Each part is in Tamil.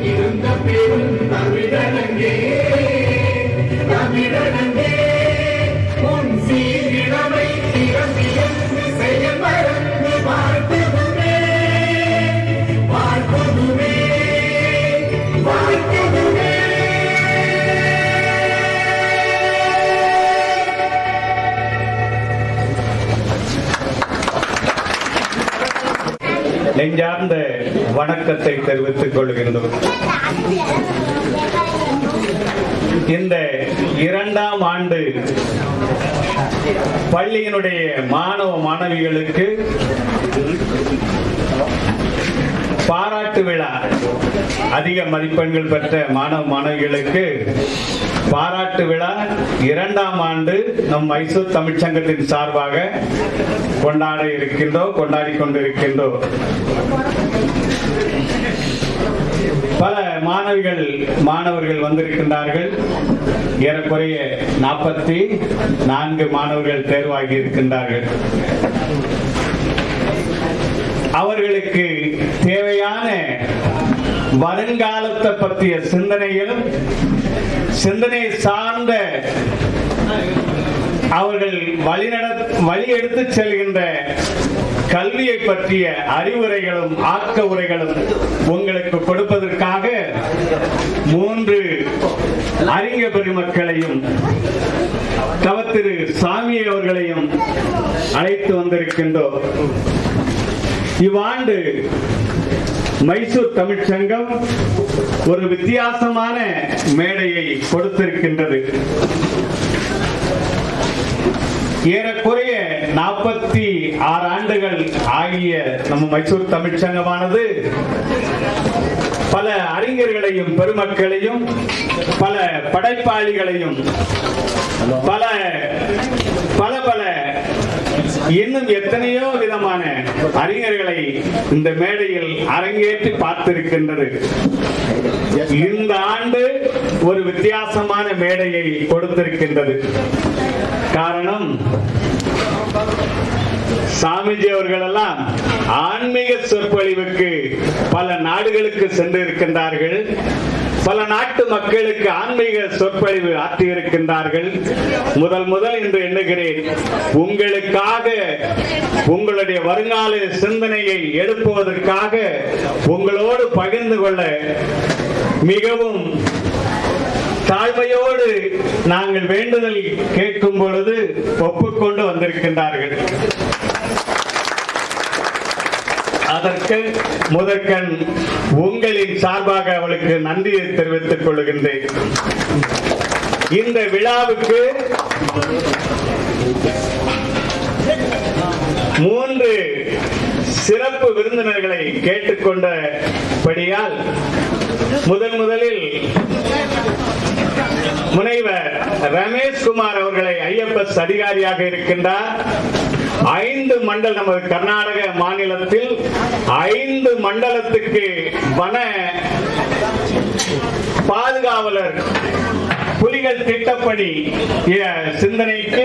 இருந்த பெரும் தமிழனங்கே நெஞ்சார்ந்த வணக்கத்தை தெரிவித்துக் கொள்கின்றோம். இந்த இரண்டாம் ஆண்டு பள்ளியினுடைய மாணவ மாணவிகளுக்கு பாராட்டு விழா. அதிக மதிப்பெண்கள் பெற்ற மாணவ மாணவிகளுக்கு பாராட்டு விழா இரண்டாம் ஆண்டு நம் மைசூர் தமிழ்ச்சங்கத்தின் சார்பாக கொண்டாட இருக்கின்றோம் கொண்டாடி கொண்டிருக்கின்றோம். பல மாணவிகள் மாணவர்கள் வந்திருக்கின்றார்கள். ஏறக்குறைய நாற்பத்தி நான்கு மாணவர்கள் தேர்வாகி இருக்கின்றார்கள். அவர்களுக்கு தேவையான வருங்காலத்தை பற்றிய சிந்தனைகளும் சிந்தனை சார்ந்த அவர்கள் வழிநட வழி எடுத்து செல்கின்ற கல்வியை பற்றிய அறிவுரைகளும் ஆக்க உரைகளும் உங்களுக்கு கொடுப்பதற்காக மூன்று அறிஞ பெருமக்களையும் தவத்திரு சாமி அவர்களையும் அழைத்து வந்திருக்கின்றோம். இவ்வாண்டு மைசூர் தமிழ்ச்சங்கம் ஒரு வித்தியாசமான மேடையை கொடுத்திருக்கின்றது. ஏறக்குறைய நாற்பத்தி ஆறு ஆண்டுகள் ஆகிய நம்ம மைசூர் தமிழ்ச்சங்கமானது பல அறிஞர்களையும் பெருமக்களையும் பல படைப்பாளிகளையும் பல பல பல இன்னும் எத்தனையோ விதமான அறிஞர்களை இந்த மேடையில் அரங்கேற்றி பார்த்திருக்கின்றது. இந்த ஆண்டு ஒரு வித்தியாசமான மேடையை கொடுத்திருக்கின்றது. காரணம் சாமிஜி அவர்கள் எல்லாம் ஆன்மீக சொற்பொழிவுக்கு பல நாடுகளுக்கு சென்று இருக்கின்றார்கள் பல நாட்டு மக்களுக்கு ஆன்மீக சொற்பொழிவு ஆற்றியிருக்கின்றார்கள். முதல் முதல் என்று எண்ணுகிறேன் உங்களுக்காக உங்களுடைய வருங்கால சிந்தனையை எழுப்புவதற்காக உங்களோடு பகிர்ந்து கொள்ள மிகவும் தாழ்மையோடு நாங்கள் வேண்டுதல் கேட்கும் பொழுது ஒப்புக்கொண்டு வந்திருக்கின்றார்கள். அதற்கு முதற்கண் உங்களின் சார்பாக அவளுக்கு நன்றியை தெரிவித்துக் கொள்கின்றேன். இந்த விழாவுக்கு மூன்று சிறப்பு விருந்தினர்களை கேட்டுக்கொண்டபடியால் முதன் முதலில் முனைவர் ரமேஷ் குமார் அவர்களை ஐஎப்எஸ் அதிகாரியாக இருக்கின்றார். ஐந்து மண்டல் நமது கர்நாடக மாநிலத்தில் ஐந்து மண்டலத்துக்கு வன பாதுகாவலர் புலிகள் திட்டப்படி சிந்தனைக்கு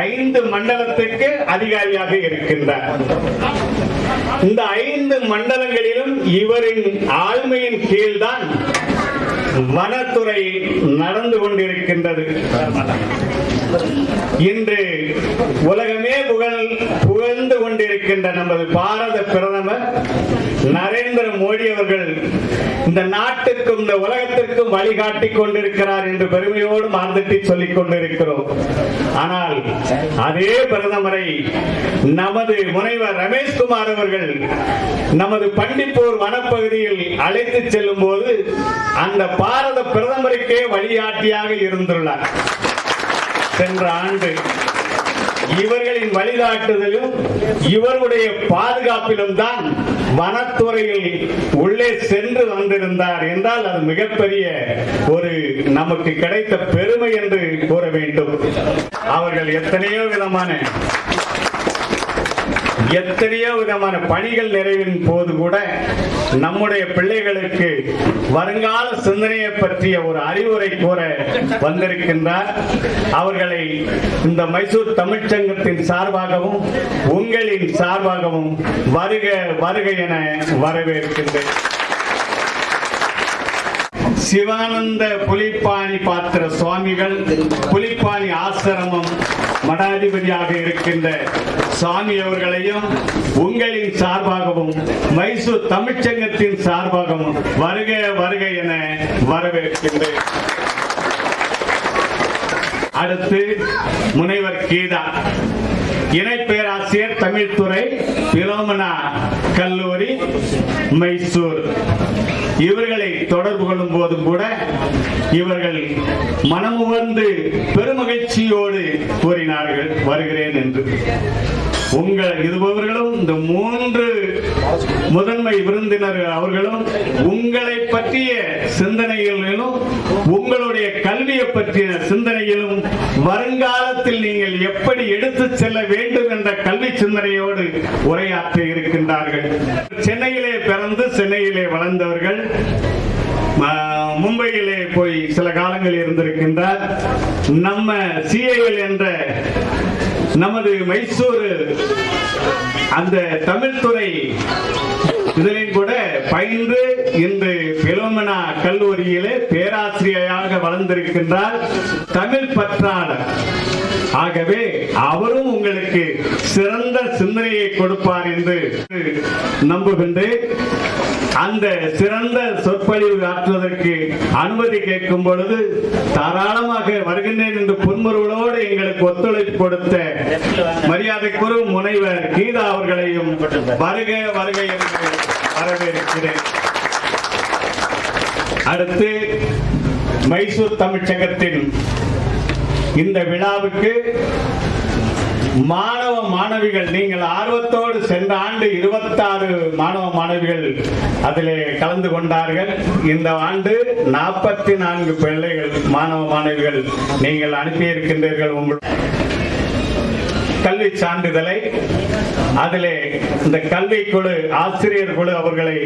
ஐந்து மண்டலத்துக்கு அதிகாரியாக இருக்கின்றார். இந்த ஐந்து மண்டலங்களிலும் இவரின் ஆளுமையின் கீழ்தான் வனத்துறை நடந்து கொண்டிருக்கின்றது. இன்று உலகமே புகழ் புகழ்ந்து கொண்டிருக்கின்ற நமது பாரத பிரதமர் நரேந்திர மோடி அவர்கள் இந்த நாட்டுக்கும் இந்த உலகத்திற்கும் வழிகாட்டி கொண்டிருக்கிறார் என்று பெருமையோடு மார்த்தட்டி சொல்லிக் கொண்டிருக்கிறோம். ஆனால் அதே பிரதமரை நமது முனைவர் ரமேஷ்குமார் அவர்கள் நமது பண்டிப்பூர் வனப்பகுதியில் அழைத்து செல்லும் போது அந்த பாரத பிரதமருக்கே வழிகாட்டியாக இருந்துள்ளார். சென்ற ஆண்டு இவர்களின் வழிகாட்டுதலும் இவருடைய பாதுகாப்பிலும் தான் வனத்துறையில் உள்ளே சென்று வந்திருந்தார் என்றால் அது மிகப்பெரிய ஒரு நமக்கு கிடைத்த பெருமை என்று கூற வேண்டும். அவர்கள் எத்தனையோ விதமான எத்தனையோ விதமான பணிகள் நிறைவின் போது கூட நம்முடைய பிள்ளைகளுக்கு வருங்கால சிந்தனையை பற்றிய ஒரு அறிவுரை கூற வந்திருக்கின்றார். அவர்களை இந்த மைசூர் தமிழ்ச்சங்கத்தின் சார்பாகவும் உங்களின் சார்பாகவும் வருக வருக என வரவேற்கின்றேன். சிவானந்த புலிப்பாணி பாத்திர சுவாமிகள் புலிப்பாணி ஆசிரமம் மடாதிபதியாக இருக்கின்ற சுவாமி அவர்களையும் உங்களின் சார்பாகவும் மைசூர் தமிழ்ச்சங்கத்தின் சார்பாகவும் வருக வருக என வரவேற்கின்றேன். அடுத்து முனைவர் கீதா. இணை பேராசிரியர் தமிழ்துறை பிலோமனா கல்லூரி மைசூர். இவர்களை தொடர்பு கொள்ளும் போதும் கூட இவர்கள் மனமுவந்து பெருமகிழ்ச்சியோடு கூறினார்கள் வருகிறேன் என்று. உங்கள் இருபவர்களும் இந்த மூன்று முதன்மை விருந்தினர் அவர்களும் உங்களை பற்றிய சிந்தனைகளிலும் உங்களுடைய கல்வியை பற்றிய சிந்தனையிலும் வருங்காலத்தில் நீங்கள் எப்படி எடுத்து செல்ல வேண்டும் என்ற கல்வி சிந்தனையோடு உரையாற்ற இருக்கின்றார்கள். சென்னையிலே பிறந்து சென்னையிலே வளர்ந்தவர்கள் மும்பையிலே போய் சில காலங்கள் இருந்திருக்கின்றார். நம்ம சிஐஎல் என்ற நமது மைசூர் அந்த தமிழ்துறை இதிலையும் கூட பயின்று இன்று பிலோமனா கல்லூரியிலே பேராசிரியராக வளர்ந்திருக்கின்றார் தமிழ் பற்றாளர். ஆகவே அவரும் உங்களுக்கு சிறந்த சிந்தனையை கொடுப்பார் என்று நம்புகின்றேன். அந்த சிறந்த சொற்பொழிவு ஆற்றுவதற்கு அனுமதி கேட்கும் பொழுது தாராளமாக வருகின்றேன் என்று புன்முறுவலோடு எங்களுக்கு ஒத்துழைப்பு கொடுத்த மரியாதைக்குரு முனைவர் கீதா அவர்களையும் வருக வருக என்று வரவேற்கிறேன். அடுத்து மைசூர் தமிழ்ச்சங்கத்தின் இந்த விழாவுக்கு மாணவ மாணவிகள் நீங்கள் ஆர்வத்தோடு சென்ற ஆண்டு இருபத்தாறு மாணவ மாணவிகள் அதிலே கலந்து கொண்டார்கள். இந்த ஆண்டு நாற்பத்தி நான்கு பிள்ளைகள் மாணவ மாணவிகள் நீங்கள் அனுப்பியிருக்கின்றீர்கள் உங்கள் கல்வி சான்றிதழை. அதிலே இந்த கல்வி குழு ஆசிரியர் குழு அவர்களை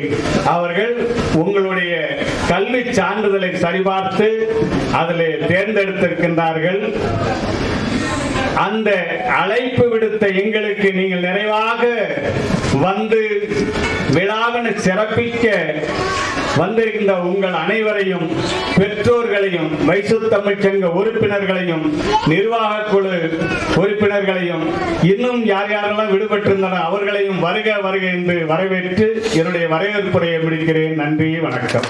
அவர்கள் உங்களுடைய கல்வி சான்றிதழை சரிபார்த்து அதிலே தேர்ந்தெடுத்திருக்கின்றார்கள். அந்த அழைப்பு விடுத்த எங்களுக்கு நீங்கள் நிறைவாக வந்து விழாவினை சிறப்பிக்க வந்திருக்கின்ற உங்கள் அனைவரையும் பெற்றோர்களையும் மைசூர் தமிழ்ச்சங்க உறுப்பினர்களையும் நிர்வாக குழு உறுப்பினர்களையும் இன்னும் யார் யாரெல்லாம் விடுபட்டிருந்தனர் அவர்களையும் வருக வருக என்று வரவேற்று என்னுடைய வரவேற்புரையை முடிக்கிறேன். நன்றி வணக்கம்.